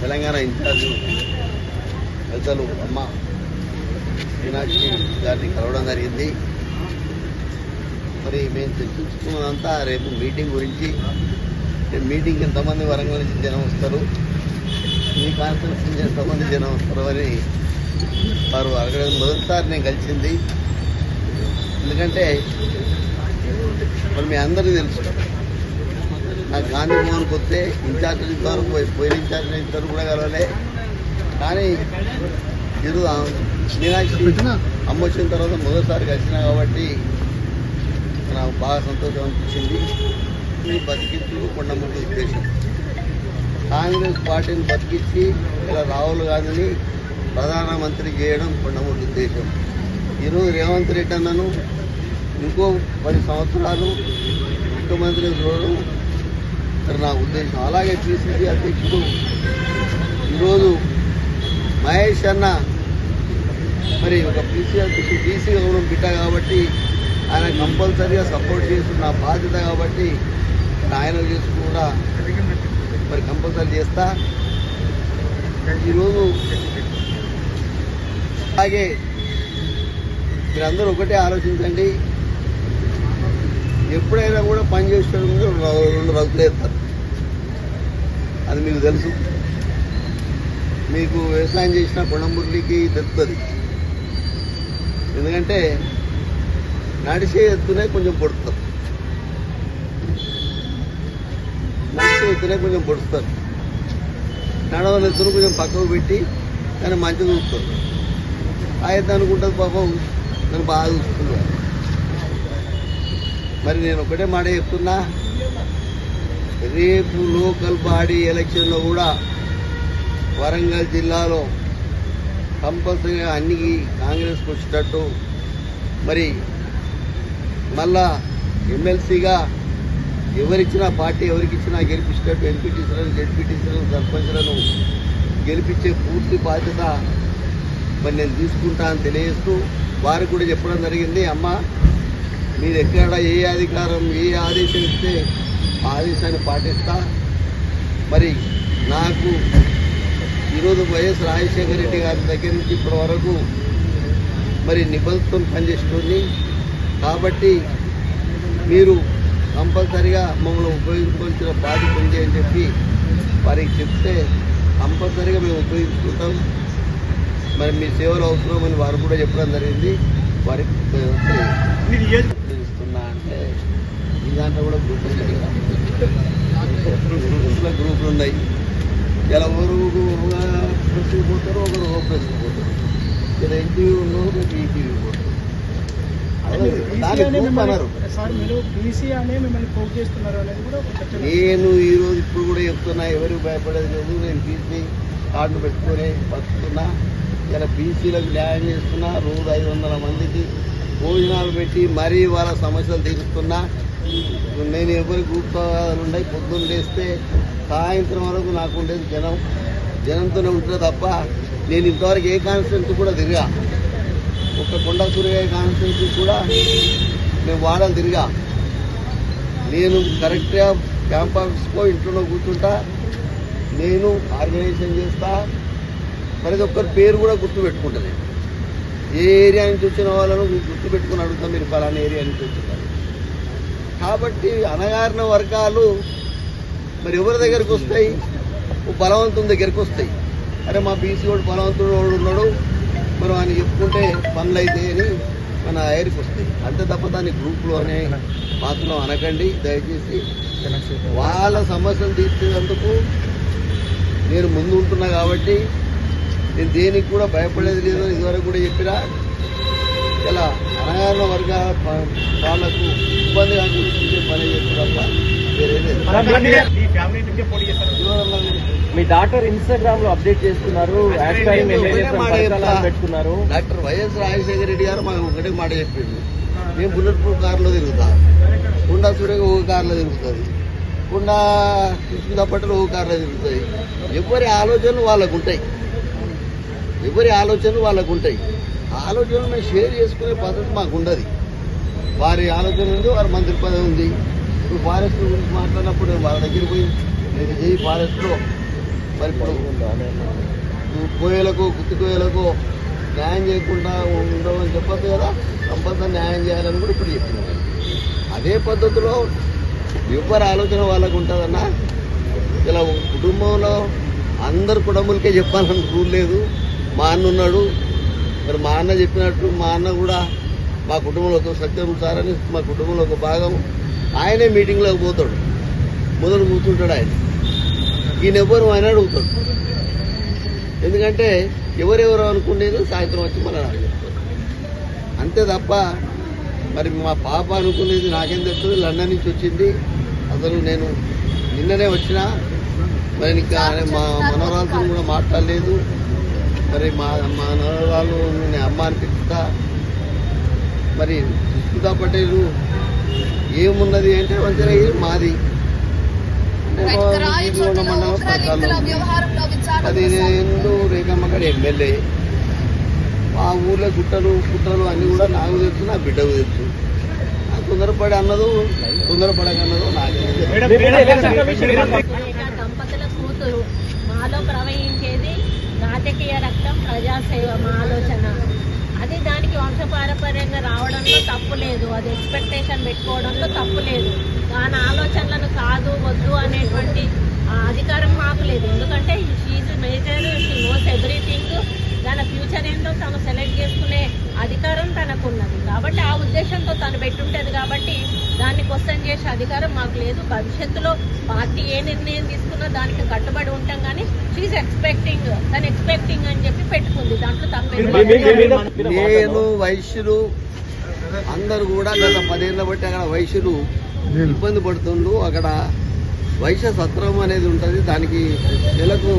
Telangana incharge పెద్దలు అమ్మ మీనాక్షి గారిని కలవడం జరిగింది. మరి మేము చర్చించుకున్నదంతా రేపు మీటింగ్ గురించి మీటింగ్ ఎంతమంది వరంగల్ నుంచి జనం వస్తారు ఈ కాన్ఫరెన్స్ నుంచి ఎంతమంది జనం వస్తారు అని వారు అడగడం మొదటిసారి నేను కలిసింది. ఎందుకంటే మరి మీ అందరికీ తెలుసు నాకు గాంధీ భవన్కి వస్తే ఇన్ఛార్జ్ ఇంతవరకు పోయి- పోయిన ఇన్ఛార్జ్ ఇంతవరకు కూడా కలవలే. కానీ ఇది మీనాక్షి అమ్మ వచ్చిన తర్వాత మొదటిసారి కలిసిన కాబట్టి నాకు బాగా సంతోషం అనిపించింది. ఈ బతికించు కొండముడి ఉద్దేశం. కాంగ్రెస్ పార్టీని బతికించి ఇలా రాహుల్ గాంధీని ప్రధానమంత్రి చేయడం కొండముడి ఉద్దేశం. ఈరోజు రేవంత్ రెడ్డి అన్నను ఇంకో పది సంవత్సరాలు ముఖ్యమంత్రి చూడడం మరి నా ఉద్దేశం. అలాగే పిసిసి అధ్యక్షుడు ఈరోజు మహేష్ అన్న మరి ఒక పీసీ అధ్యక్షుడు బీసీ గౌరవం బిడ్డ కాబట్టి ఆయన కంపల్సరీగా సపోర్ట్ చేస్తున్న బాధ్యత కాబట్టి ఆయన చేసి కూడా మరి కంపల్సరీ చేస్తా. ఈరోజు అలాగే మీరందరూ ఒకటే ఆలోచించండి. ఎప్పుడైనా కూడా పని చేసేటప్పుడు రెండు రద్దులు వేస్తారు అది మీకు తెలుసు. మీకు వ్యవసాయం చేసిన కొండమురళికి తెలుస్తుంది. ఎందుకంటే నడిచే ఎత్తునే కొంచెం పొడుస్తారు. నడిచే ఎత్తునే కొంచెం పొడుస్తారు. నడవని ఎత్తును కొంచెం పక్కకు పెట్టి దాన్ని మంచి చూస్తారు. అయితే అనుకుంటుంది పాపం నన్ను బాగా చూస్తున్నారు మరి నేను ఒకటే మాట చెప్తున్నా. రేపు లోకల్ బాడీ ఎలక్షన్లో కూడా వరంగల్ జిల్లాలో కంపల్సరీగా అన్ని కాంగ్రెస్కి వచ్చేటట్టు మరి మళ్ళా ఎమ్మెల్సీగా ఎవరిచ్చినా పార్టీ ఎవరికిచ్చినా గెలిపించేటట్టు ఎంపీటీసీలను జెడ్పీటీసీలను సర్పంచ్లను గెలిపించే పూర్తి బాధ్యత మరి నేను తీసుకుంటా అని తెలియజేస్తూ వారికి కూడా చెప్పడం జరిగింది. అమ్మ మీరు ఎక్కడ ఏ అధికారం ఏ ఆదేశం ఇస్తే ఆ ఆదేశాన్ని పాటిస్తా. మరి నాకు ఈరోజు వైఎస్ రాజశేఖర రెడ్డి గారి దగ్గర నుంచి ఇప్పటి వరకు మరి నిబంధనతో పనిచేస్తుంది కాబట్టి మీరు కంపల్సరిగా మమ్మల్ని ఉపయోగించుకోవాల్సిన బాధ్యత ఉంది అని చెప్పి వారికి చెప్తే కంపల్సరిగా మేము ఉపయోగించుకుంటాం. మరి మీ సేవలు అవసరమని వారు కూడా చెప్పడం జరిగింది. ఇస్తున్నా అంటే ఈ దాంట్లో కూడా గ్రూపులు గ్రూపులో గ్రూపులు ఉన్నాయి. ఇలా ఒకరు ప్రెస్కి పోతారు ఒకరు ప్రెస్కి ఇలా ఎన్టీవీ ఈటీవీ నేను ఈ రోజు ఇప్పుడు కూడా చెప్తున్నా ఎవరికి భయపడేది లేదు. నేను బీసీ కార్డు పెట్టుకొని బతుకుతున్నా. ఇలా బీసీలకు న్యాయం చేస్తున్నా రోజు ఐదు వందల మందికి భోజనాలు పెట్టి మరీ వాళ్ళ సమస్యలు తీరుస్తున్నా. నేను ఎవరి గ్రూప్ ఉన్నాయి పొద్దున్న లేస్తే సాయంత్రం వరకు నాకు ఉండేది జనం. జనంతోనే ఉంటుంది తప్ప నేను ఇంతవరకు ఏ కాన్స్టిట్యూన్సీ కూడా తిరిగా. ఒక కొండ సూర్య కాన్స్టిట్యూన్సీ కూడా మేము వాడాలి తిరిగా. నేను కరెక్ట్గా క్యాంప్ ఆఫీస్కో ఇంట్లో కూర్చుంటా. నేను ఆర్గనైజేషన్ చేస్తా. ప్రతి ఒక్కరి పేరు కూడా గుర్తుపెట్టుకుంటుంది ఏ ఏరియా నుంచి వచ్చిన వాళ్ళను గుర్తు పెట్టుకుని అడుగుతాం మీరు ఫలానా ఏరియా నుంచి వచ్చినారు కాబట్టి అనగారిన వర్గాలు మరి ఎవరి దగ్గరికి వస్తాయి? బలవంతుని దగ్గరికి వస్తాయి. అరే మా బీసీ వాడు బలవంతుడు వాడు ఉన్నాడు. మనం ఆయన చెప్పుకుంటే పనులు అయితే అని మన ఐరికి వస్తాయి. అంతే తప్ప దాన్ని గ్రూప్లో అనే మాత్రం అనకండి. దయచేసి వాళ్ళ సమస్యలు తీర్చేందుకు నేను ముందు ఉంటున్నా కాబట్టి నేను దేనికి కూడా భయపడేది లేదు. ఇదివరకు కూడా చెప్పినా ఇలా అనగారిన వర్గ ప- వాళ్ళకు ఇబ్బంది కాకుండా పని మీ డాక్టర్ ఇన్స్టాగ్రామ్లో అప్డేట్ చేస్తున్నారు. పెట్టుకున్నారు. డాక్టర్ వైఎస్ రాజశేఖర రెడ్డి గారు మాకు ఒకటే మాట చెప్పిండు. మేము బుల్లెట్ ప్రూఫ్ కారులో తిరుగుతా. కుండా సూర్యగా ఒక కారులో తిరుగుతుంది. కుండా కృష్ణ పట్టలు ఒక కారులో తిరుగుతుంది. ఎవరి ఆలోచనలు వాళ్ళకు ఉంటాయి. ఎవరి ఆలోచనలు వాళ్ళకు ఉంటాయి ఆలోచనలు మేము షేర్ చేసుకునే పద్ధతి మాకు ఉండదు వారి ఆలోచన ఉంది వారి మంత్రి పదవి ఉంది. ఇప్పుడు ఫారెస్ట్ గురించి మాట్లాడినప్పుడు వాళ్ళ దగ్గర పోయి నేను చేయి ఫారెస్ట్లో మరి ఇప్పుడు కోయలకు గుత్తి కోయలకు న్యాయం చేయకుండా ఉండమని చెప్పొద్దు కదా? కంపల్సరీ న్యాయం చేయాలని కూడా ఇప్పుడు చెప్తున్నాను అదే పద్ధతిలో ఎవరి ఆలోచన వాళ్ళకు ఉంటుందన్నా ఇలా కుటుంబంలో అందరు కుటుంబులకే చెప్పాలని రూల్ లేదు. మా అన్న ఉన్నాడు. మరి మా అన్న చెప్పినట్టు మా అన్న కూడా మా కుటుంబంలో ఒక సత్యం సారని మా కుటుంబంలో ఒక భాగం. ఆయనే మీటింగ్లోకి పోతాడు. మొదలు కూర్చుంటాడు ఆయన. ఈయన ఎవరు ఆయన అడుగుతాడు. ఎందుకంటే ఎవరెవరు అనుకునేది సాయంత్రం వచ్చి మన చెప్తారు అంతే తప్ప మరి మా పాప అనుకునేది నాకేం తెలుస్తుంది? లండన్ నుంచి వచ్చింది. అసలు నేను నిన్ననే వచ్చిన. మరి ఇంకా మా మనవరాలతో కూడా మాట్లాడలేదు. మరి మా మా మనవరాలు నేను అమ్మ అనిపిస్తా మరి సుస్మితా పటేల్ ఏమున్నది అంటే మంచిగా మాది మా మండలం సర్కార్లో అది నేను రేఖమ్మ గారి ఎమ్మెల్యే ఆ ఊర్లో గుట్టలు కుట్టలు అన్నీ కూడా నాకు తెలుసు నా బిడ్డకు తెలుసు తొందరపడి అన్నదు తొందరపడక అన్నదో నాకే రాజకీయ రక్తం ప్రజాసేవ మా ఆలోచన. అది దానికి వంశపారపర్యంగా రావడంలో తప్పు లేదు. అది ఎక్స్పెక్టేషన్ పెట్టుకోవడంలో తప్పు లేదు. దాని ఆలోచనలను కాదు వద్దు అనేటువంటి ఆ, అధికారం మాకు లేదు. ఎందుకంటే she's major she knows everything దాని ఫ్యూచర్ ఏంటో తను సెలెక్ట్ చేసుకుని అధికారం తనకున్నది. కాబట్టి ఆ ఉద్దేశంతో తను పెట్టుంటది కాబట్టి దాన్ని క్వశ్చన్ చేసే అధికారం మాకు లేదు. భవిష్యత్తులో పార్టీ ఏ నిర్ణయం తీసుకున్నా దానికి కట్టుబడి ఉంటాం కానీ షీఈ్ ఎక్స్పెక్టింగ్ తను ఎక్స్పెక్టింగ్ అని చెప్పి పెట్టుకుంది. దాంట్లో తప్పేం నేను వైశ్యులు అందరూ కూడా గత పదేళ్ళ బట్టి అక్కడ వైశ్యులు ఇబ్బంది పడుతుండ్రు. అక్కడ వైశ్య సత్రం అనేది ఉంటుంది. దానికి నెలకు